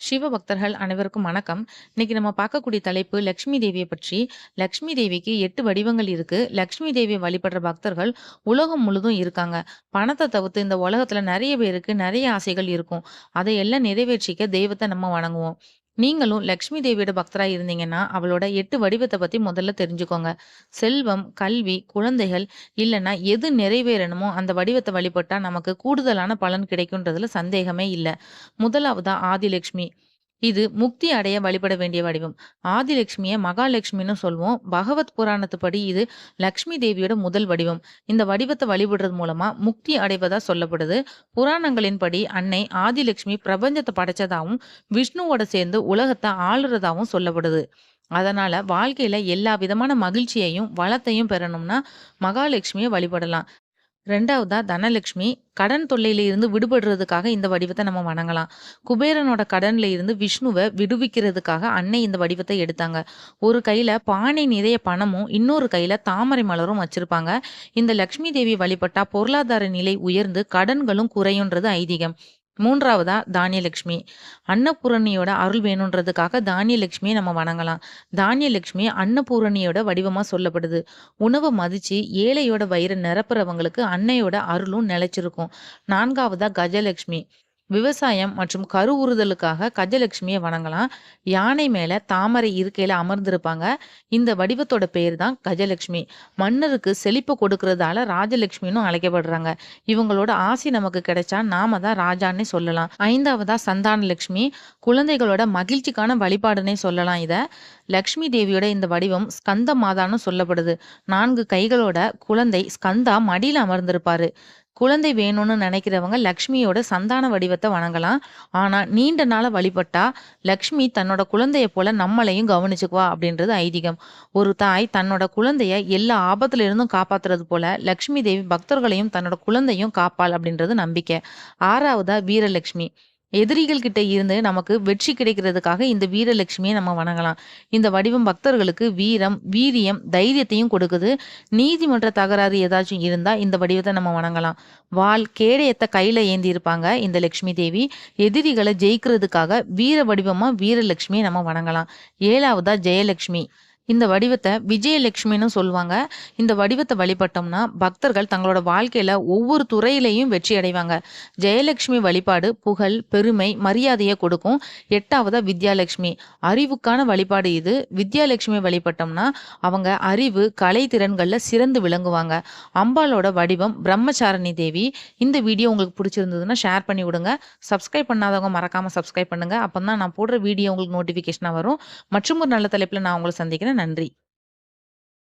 சிவ பக்தர்கள் அனைவருக்கும் வணக்கம். இன்னைக்கு நம்ம பார்க்கக்கூடிய தலைப்பு லக்ஷ்மி தேவியை பற்றி. லக்ஷ்மி தேவிக்கு எட்டு வடிவங்கள் இருக்கு. லக்ஷ்மி தேவியை வழிபடுற பக்தர்கள் உலகம் முழுதும் இருக்காங்க. பணத்தை தவிர்த்து இந்த உலகத்துல நிறைய பேருக்கு நிறைய ஆசைகள் இருக்கும். அதையெல்லாம் நிறைவேற்றிக்க தெய்வத்தை நம்ம வணங்குவோம். நீங்களும் லக்ஷ்மி தேவியோட பக்தரா இருந்தீங்கன்னா, அவளோட எட்டு வடிவத்தை பத்தி முதல்ல தெரிஞ்சுக்கோங்க. செல்வம், கல்வி, குழந்தைகள் இல்லைன்னா எது நிறைவேறணுமோ அந்த வடிவத்தை வழிபட்டா நமக்கு கூடுதலான பலன் கிடைக்குன்றதுல சந்தேகமே இல்லை முதலாவதா ஆதிலக்ஷ்மி இது முக்தி அடைய வழிபட வேண்டிய வடிவம். ஆதிலட்சுமியை மகாலட்சுமின்னு சொல்வோம். பகவத் புராணத்துப்படி இது லக்ஷ்மி தேவியோட முதல் வடிவம். இந்த வடிவத்தை வழிபடுறது மூலமா முக்தி அடைவதா சொல்லப்படுது. புராணங்களின்படி அன்னை ஆதிலட்சுமி பிரபஞ்சத்தை படைச்சதாகவும் விஷ்ணுவோட சேர்ந்து உலகத்தை ஆளுறதாகவும் சொல்லப்படுது. அதனால வாழ்க்கையில எல்லா விதமான மகிழ்ச்சியையும், வளத்தையும் பெறணும்னா மகாலட்சுமியை வழிபடலாம். ரெண்டாவதா தனலட்சுமி. கடன் தொல்லையில இருந்து விடுபடுறதுக்காக இந்த வடிவத்தை நம்ம வணங்கலாம். குபேரனோட கடன்ல இருந்து விஷ்ணுவை விடுவிக்கிறதுக்காக அன்னை இந்த வடிவத்தை எடுத்தாங்க. ஒரு கையில பானை நிறைய பணமும், இன்னொரு கையில தாமரை மலரும் வச்சிருப்பாங்க. இந்த லக்ஷ்மி தேவி வழிபட்டா பொருளாதார நிலை உயர்ந்து கடன்களும் குறையும்ன்றது ஐதீகம். மூன்றாவதா தானியலட்சுமி. அன்னபூரணியோட அருள் வேணுன்றதுக்காக தானியலட்சுமியை நம்ம வணங்கலாம். தானியலட்சுமி அன்னபூரணியோட வடிவமா சொல்லப்படுது. உணவை மதிச்சு ஏழையோட வயிறு நிரப்புறவங்களுக்கு அன்னையோட அருளும் நிலைச்சிருக்கும். நான்காவதா கஜலட்சுமி. விவசாயம் மற்றும் கருவுறுதலுக்காக கஜலட்சுமியை வணங்கலாம். யானை மேல தாமரை இருக்கையில அமர்ந்திருப்பாங்க. இந்த வடிவத்தோட பேர் தான் கஜலட்சுமி. மன்னருக்கு செழிப்பு கொடுக்கறதால ராஜலட்சுமின்னு அழைக்கப்படுறாங்க. இவங்களோட ஆசி நமக்கு கிடைச்சா நாம தான் ராஜான்னே சொல்லலாம். ஐந்தாவதா சந்தான லட்சுமி குழந்தைகளோட மகிழ்ச்சிக்கான வழிபாடுன்னே சொல்லலாம் இத. லக்ஷ்மி தேவியோட இந்த வடிவம் ஸ்கந்த மாதான்னு சொல்லப்படுது. நான்கு கைகளோட குழந்தை ஸ்கந்தா மடியில் அமர்ந்திருப்பாரு. குழந்தை வேணும்னு நினைக்கிறவங்க லக்ஷ்மியோட சந்தான வடிவத்தை வணங்கலாம். ஆனால் நீண்ட நாளா வழிபட்டா லக்ஷ்மி தன்னோட குழந்தைய போல நம்மளையும் கவனிச்சுக்குவா அப்படின்றது ஐதீகம். ஒரு தாய் தன்னோட குழந்தைய எல்லா ஆபத்துல இருந்தும் காப்பாத்துறது போல லக்ஷ்மி தேவி பக்தர்களையும் தன்னோட குழந்தையும் காப்பாள் அப்படின்றது நம்பிக்கை. ஆறாவதா வீரலட்சுமி. எதிரிகள் கிட்ட இருந்து நமக்கு வெற்றி கிடைக்கிறதுக்காக இந்த வீரலட்சுமியை நம்ம வணங்கலாம். இந்த வடிவம் பக்தர்களுக்கு வீரம், வீரியம், தைரியத்தையும் கொடுக்குது. நீதிமன்ற தகராறு ஏதாச்சும் இருந்தா இந்த வடிவத்தை நம்ம வணங்கலாம். வாள், கேடயத்தை கையில ஏந்தியிருப்பாங்க இந்த லட்சுமி தேவி. எதிரிகளை ஜெயிக்கிறதுக்காக வீர வடிவமா வீரலட்சுமியை நம்ம வணங்கலாம். ஏழாவதா ஜெயலட்சுமி. இந்த வடிவத்தை விஜயலட்சுமின்னு சொல்லுவாங்க இந்த வடிவத்தை வழிபட்டோம்னா பக்தர்கள் தங்களோட வாழ்க்கையில ஒவ்வொரு துறையிலையும் வெற்றி அடைவாங்க. ஜெயலட்சுமி வழிபாடு புகழ், பெருமை, மரியாதையை கொடுக்கும். எட்டாவதா வித்யாலட்சுமி. அறிவுக்கான வழிபாடு இது. வித்யாலட்சுமி வழிபட்டோம்னா அவங்க அறிவு, கலை திறன்கள்ல சிறந்து விளங்குவாங்க. அம்பாலோட வடிவம் பிரம்மச்சாரணி தேவி. இந்த வீடியோ உங்களுக்கு பிடிச்சிருந்ததுன்னா ஷேர் பண்ணி விடுங்க. சப்ஸ்கிரைப் பண்ணாதவங்க மறக்காம சப்ஸ்கிரைப் பண்ணுங்க. அப்பதான் நான் போடுற வீடியோ உங்களுக்கு நோட்டிஃபிகேஷனாக வரும். மற்றும் ஒரு நல்ல தலைப்புல நான் உங்களை சந்திக்கிறேன். நன்றி.